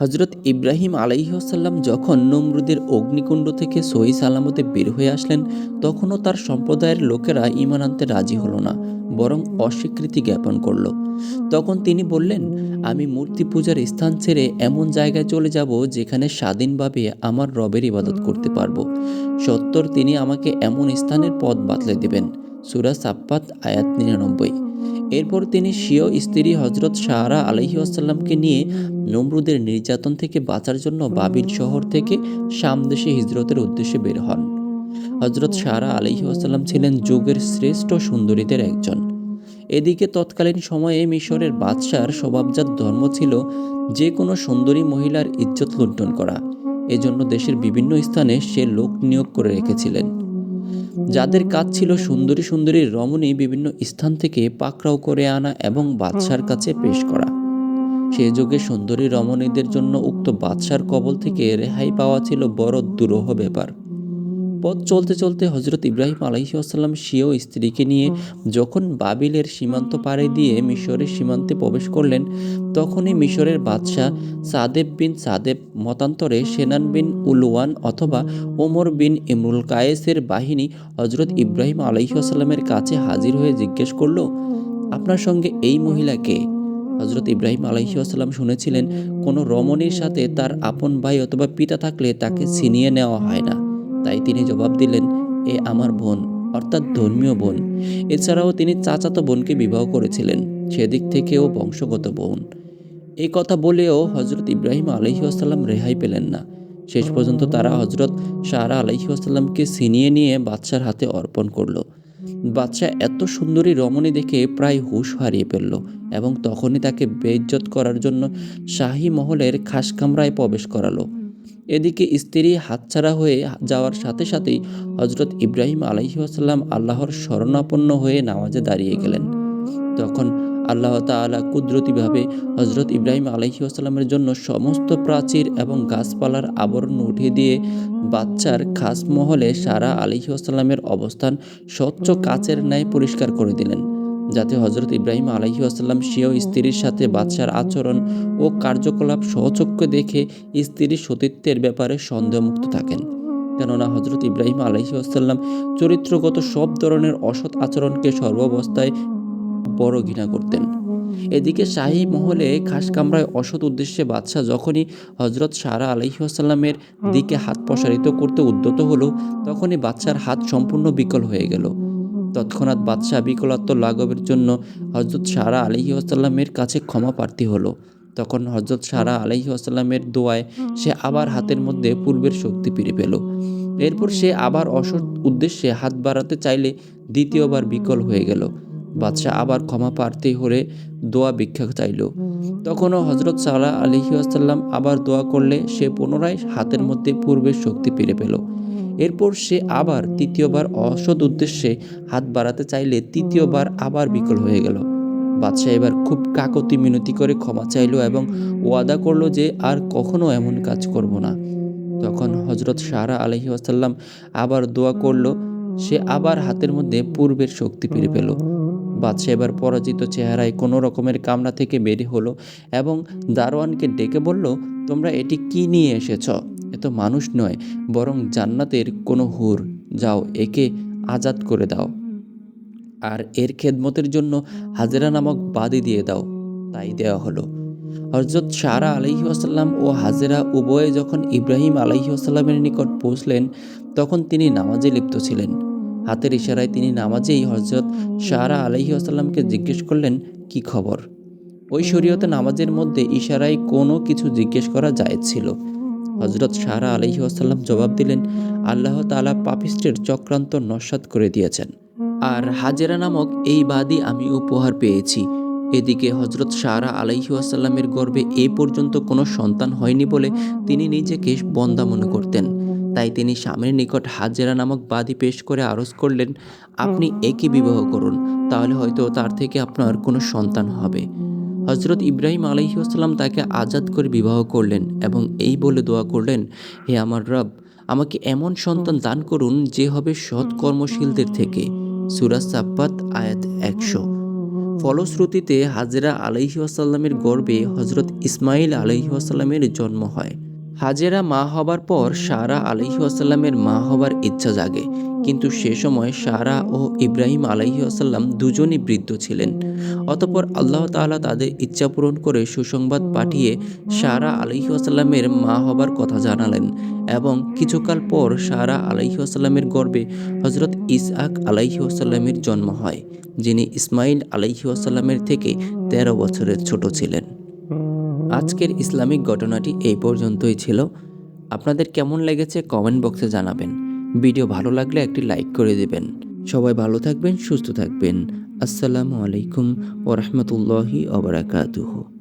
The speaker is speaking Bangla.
হজরত ইব্রাহিম আলাইহসাল্লাম যখন নমরুদের অগ্নিকুণ্ড থেকে সহি সালামতে বের হয়ে আসলেন, তখনও তার সম্প্রদায়ের লোকেরা ইমান আনতে রাজি হলো না, বরং অস্বীকৃতি জ্ঞাপন করল। তখন তিনি বললেন, আমি মূর্তি পূজার স্থান ছেড়ে এমন জায়গায় চলে যাব যেখানে স্বাধীনভাবে আমার রবের ইবাদত করতে পারব। সত্তর তিনি আমাকে এমন স্থানের পথ বাতলে দেবেন। সুরা সাপ্পাত আয়াত নিরানব্বই। এরপর তিনি স্বীয় স্ত্রী হজরত শাহরা আলহি আসাল্লামকে নিয়ে নমরুদের নির্যাতন থেকে বাঁচার জন্য বাবিল শহর থেকে সামদেশে হিজরতের উদ্দেশ্যে বের হন। হজরত শাহরা আলহি আসাল্লাম ছিলেন যুগের শ্রেষ্ঠ সুন্দরীদের একজন। এদিকে তৎকালীন সময়ে মিশরের বাদশার স্বভাবজাত ধর্ম ছিল যে কোনো সুন্দরী মহিলার ইজ্জত লুণ্ঠন করা। এজন্য দেশের বিভিন্ন স্থানে সে লোক নিয়োগ করে রেখেছিলেন। যাদের কাজ ছিল সুন্দরী সুন্দরী রমণী বিভিন্ন স্থান থেকে পাকড়াও করে আনা এবং বাদশার কাছে পেশ করা। সে যুগে সুন্দরী রমণীদের জন্য উক্ত বাদশার কবল থেকে রেহাই পাওয়া ছিল বড় দুরূহ ব্যাপার। পথ চলতে চলতে হজরত ইব্রাহিম আলহিউসাল্লাম স্বীয় স্ত্রীকে নিয়ে যখন বাবিলের সীমান্ত পাড়ে দিয়ে মিশরের সীমান্তে প্রবেশ করলেন, তখনই মিশরের বাদশাহ সাদেব বিন সাদেব মতান্তরে সেনান বিন উলওয়ান অথবা ওমর বিন ইমরুল কায়েসের বাহিনী হজরত ইব্রাহিম আলহিউসাল্লামের কাছে হাজির হয়ে জিজ্ঞেস করল, আপনার সঙ্গে এই মহিলাকে হজরত ইব্রাহিম আলহিউসাল্লাম শুনেছিলেন, কোনো রমণীর সাথে তার আপন ভাই অথবা পিতা থাকলে তাকে ছিনিয়ে নেওয়া হয় না। তাই তিনি জবাব দিলেন, এ আমার বোন, অর্থাৎ ধর্মীয় বোন। এছাড়াও তিনি চাচাতো বোনকে বিবাহ করেছিলেন, সেদিক থেকেও বংশগত বোন। এই কথা বলেও হজরত ইব্রাহিম আলহিউসাল্লাম রেহাই পেলেন না। শেষ পর্যন্ত তারা হজরত সারা আলহিউসাল্লামকে ছিনিয়ে নিয়ে বাদশার হাতে অর্পণ করল। বাদশাহ এত সুন্দরী রমণী দেখে প্রায় হুশ হারিয়ে ফেলল এবং তখনই তাকে বেজ্জত করার জন্য শাহী মহলের খাস কামরায় প্রবেশ করালো। এদিকে স্ত্রী হাতছাড়া হয়ে যাওয়ার সাথে সাথেই হজরত ইব্রাহিম আলহিহাসাল্লাম আল্লাহর শরণাপন্ন হয়ে নামাজে দাঁড়িয়ে গেলেন। তখন আল্লাহ তালা কুদরতিভাবে হজরত ইব্রাহিম আলহিউসাল্লামের জন্য সমস্ত প্রাচীর এবং গাছপালার আবরণ উঠিয়ে দিয়ে বাচ্চার খাস মহলে সারা আলহিউসাল্লামের অবস্থান স্বচ্ছ কাচের ন্যায় পরিষ্কার করে দিলেন, যাতে হজরত ইব্রাহিম আলহি আসাল্লাম স্বীয় স্ত্রীর সাথে বাদশার আচরণ ও কার্যকলাপ সহচক্ষে দেখে স্ত্রীর সতীত্বের ব্যাপারে সন্দেহমুক্ত থাকেন। কেননা হজরত ইব্রাহিম আলহি আসাল্লাম চরিত্রগত সব ধরনের অসৎ আচরণকে সর্বাবস্থায় বড় ঘৃণা করতেন। এদিকে শাহী মহলে খাস কামরায় অসৎ উদ্দেশ্যে বাদশাহ যখনই হজরত সারা আলহিহাসাল্লামের দিকে হাত প্রসারিত করতে উদ্যত হলো, তখনই বাদশার হাত সম্পূর্ণ বিকল হয়ে গেল। তৎক্ষণাৎ বাদশাহ বিকলাত্ম লাঘবের জন্য হজরত সারা আলহি আসাল্লামের কাছে ক্ষমা প্রার্থী হলো। তখন হজরত সারা আলহি আসাল্লামের দোয়ায় সে আবার হাতের মধ্যে পূর্বের শক্তি ফিরে পেল। এরপর সে আবার অসৎ উদ্দেশ্যে হাত বাড়াতে চাইলে দ্বিতীয়বার বিকল হয়ে গেল। বাদশাহ আবার ক্ষমা প্রার্থী হলে দোয়া ভিক্ষা চাইল। তখনও হজরত সাল্লাহ আলহি আসাল্লাম আবার দোয়া করলে সে পুনরায় হাতের মধ্যে পূর্বের শক্তি ফিরে পেল। এরপর সে আবার তৃতীয়বার অসৎ উদ্দেশ্যে হাত বাড়াতে চাইলে তৃতীয়বার আবার বিকল হয়ে গেল। বাদশাহ এবার খুব কাকতি মিনতি করে ক্ষমা চাইল এবং ওয়াদা করল যে আর কখনো এমন কাজ করব না। তখন হজরত সারা আলহি আসাল্লাম আবার দোয়া করল, সে আবার হাতের মধ্যে পূর্বের শক্তি ফিরে পেল। বাদশাহ এবার পরাজিত চেহারায় কোনো রকমের কামনা থেকে বেরিয়ে হলো এবং দারোয়ানকে ডেকে বলল, তোমরা এটি কি নিয়ে এসেছ? এ তো মানুষ নয়, বরং জান্নাতের কোনো হুর। যাও, একে আজাদ করে দাও। আর এর খেদমতের জন্য হাজেরা নামক বাদি দিয়ে দাও। তাই দেওয়া হলো। হজরত সারা আলহি আসাল্লাম ও হাজেরা উভয়ে যখন ইব্রাহিম আলহি আসাল্লামের নিকট পৌঁছলেন, তখন তিনি নামাজে লিপ্ত ছিলেন। হাতের ইশারায় তিনি নামাজেই হজরত সারা আলহি আসাল্লামকে জিজ্ঞেস করলেন, কি খবর? ওই শরীয়তে নামাজের মধ্যে ইশারায় কোনো কিছু জিজ্ঞেস করা যায় ছিল। হজরত সারা আলহি আসাল্লাম জবাব দিলেন, আল্লাহ তালা পাপিস্টের চক্রান্ত নস্বাত করে দিয়েছেন। আর হাজেরা নামক এই বাদী আমি উপহার পেয়েছি। এদিকে হজরত সারা আলাইহি আসাল্লামের গর্ভে এ পর্যন্ত কোনো সন্তান হয়নি বলে তিনি নিজেকে বন্দা মনে করতেন। তাই তিনি স্বামীর নিকট হাজেরা নামক বাদী পেশ করে আরজ করলেন, আপনি একই বিবাহ করুন, তাহলে হয়তো তার থেকে আপনার কোনো সন্তান হবে। হজরত ইব্রাহিম আলহিউসাল্লাম তাকে আজাদ করে বিবাহ করলেন এবং এই বলে দোয়া করলেন, হে আমার রব, আমাকে এমন সন্তান দান করুন যে হবে সৎ কর্মশীলদের থেকে। সুরাজ সাপ্পাত আয়াত একশো। ফলশ্রুতিতে হাজরা আলাইহি আসাল্লামের গর্ভে হজরত ইসমাইল আলাইহি আসাল্লামের জন্ম হয়। হাজেরা মা হবার পর সারা আলাইহি আসাল্লামের মা হবার ইচ্ছা জাগে। কিন্তু সে সময় সারা ও ইব্রাহিম আলাইহি আসাল্লাম দুজনই বৃদ্ধ ছিলেন। অতপর আল্লাহ তাআলা তাদের ইচ্ছা পূরণ করে সুসংবাদ পাঠিয়ে সারা আলাইহি আসাল্লামের মা হবার কথা জানালেন এবং কিছুকাল পর সারা আলাইহি আসাল্লামের গর্ভে হজরত ইসহাক আলাইহি আসাল্লামের জন্ম হয়, যিনি ইসমাইল আলাইহি আসাল্লামের থেকে তেরো বছরের ছোট ছিলেন। আজকের ইসলামিক ঘটনাটি এই পর্যন্তই ছিল। আপনাদের কেমন লেগেছে কমেন্ট বক্সে জানাবেন। ভিডিও ভালো লাগলে একটি লাইক করে দেবেন। সবাই ভালো থাকবেন, সুস্থ থাকবেন। আসসালামু আলাইকুম ওরহমতুল্লাহি ওবরাকাতুহু